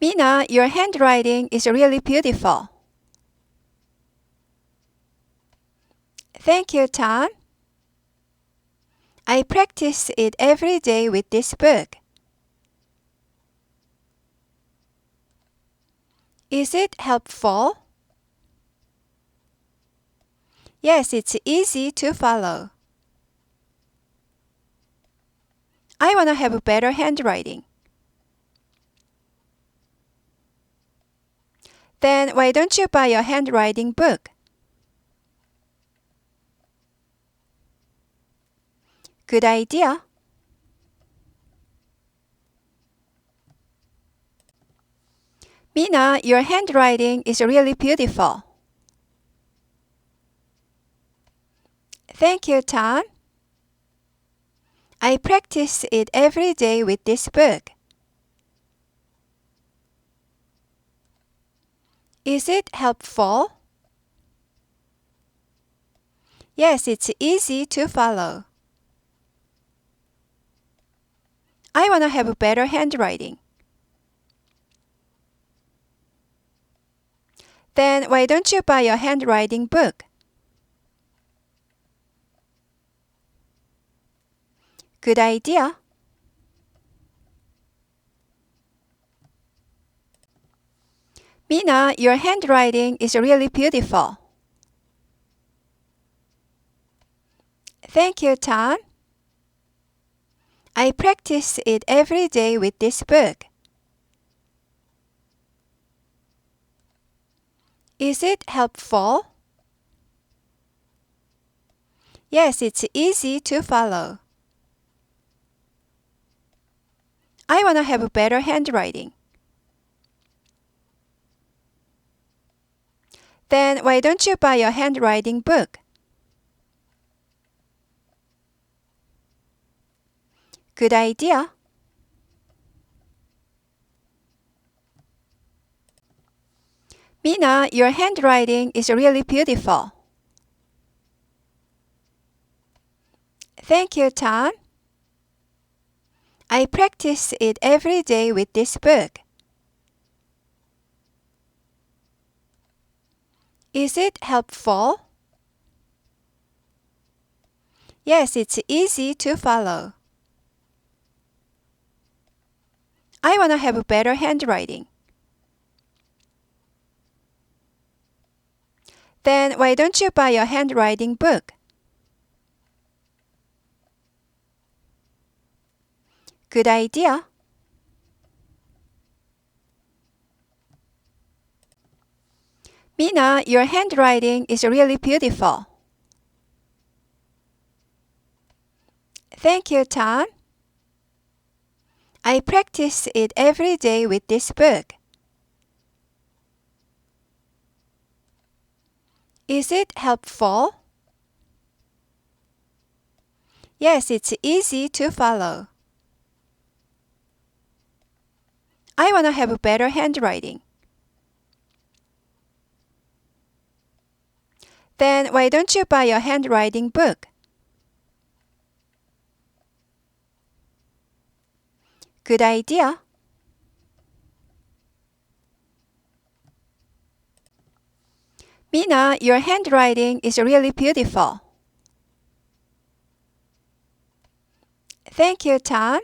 Mina, your handwriting is really beautiful. Thank you, Tom. I practice it every day with this book. Is it helpful? Yes, it's easy to follow. I want to have a better handwriting. Then why don't you buy a handwriting book? Good idea. Mina, your handwriting is really beautiful. Thank you, Tom. I practice it every day with this book. Is it helpful? Yes, it's easy to follow. I want to have a better handwriting. Then why don't you buy a handwriting book? Good idea. Mina, your handwriting is really beautiful. Thank you, Tom. I practice it every day with this book. Is it helpful? Yes, it's easy to follow. I want to have a better handwriting. Then why don't you buy a handwriting book? Good idea. Mina, your handwriting is really beautiful. Thank you, Tom. I practice it every day with this book. Is it helpful? Yes, it's easy to follow. I want to have better handwriting. Then why don't you buy a handwriting book? Good idea. Mina, your handwriting is really beautiful. Thank you, Tom. I practice it every day with this book. Is it helpful? Yes, it's easy to follow. I want to have a better handwriting. Then why don't you buy a handwriting book? Good idea. Mina, your handwriting is really beautiful. Thank you, Tom.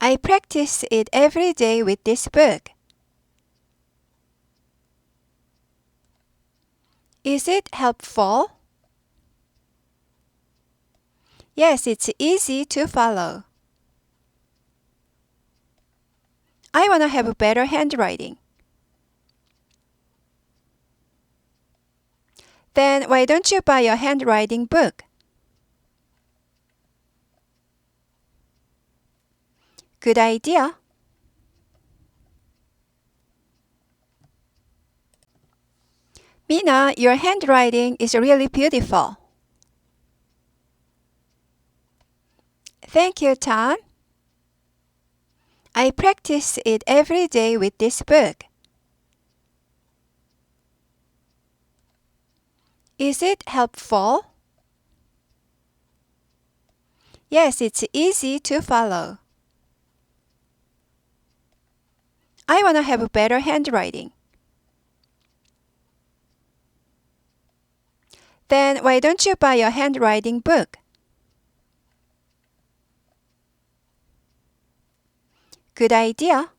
I practice it every day with this book. Is it helpful? Yes, it's easy to follow. I want to have better handwriting. Then why don't you buy a handwriting book? Good idea. Mina, your handwriting is really beautiful. Thank you, Tom. I practice it every day with this book. Is it helpful? Yes, it's easy to follow. I want to have a better handwriting. Then why don't you buy a handwriting book? Good idea.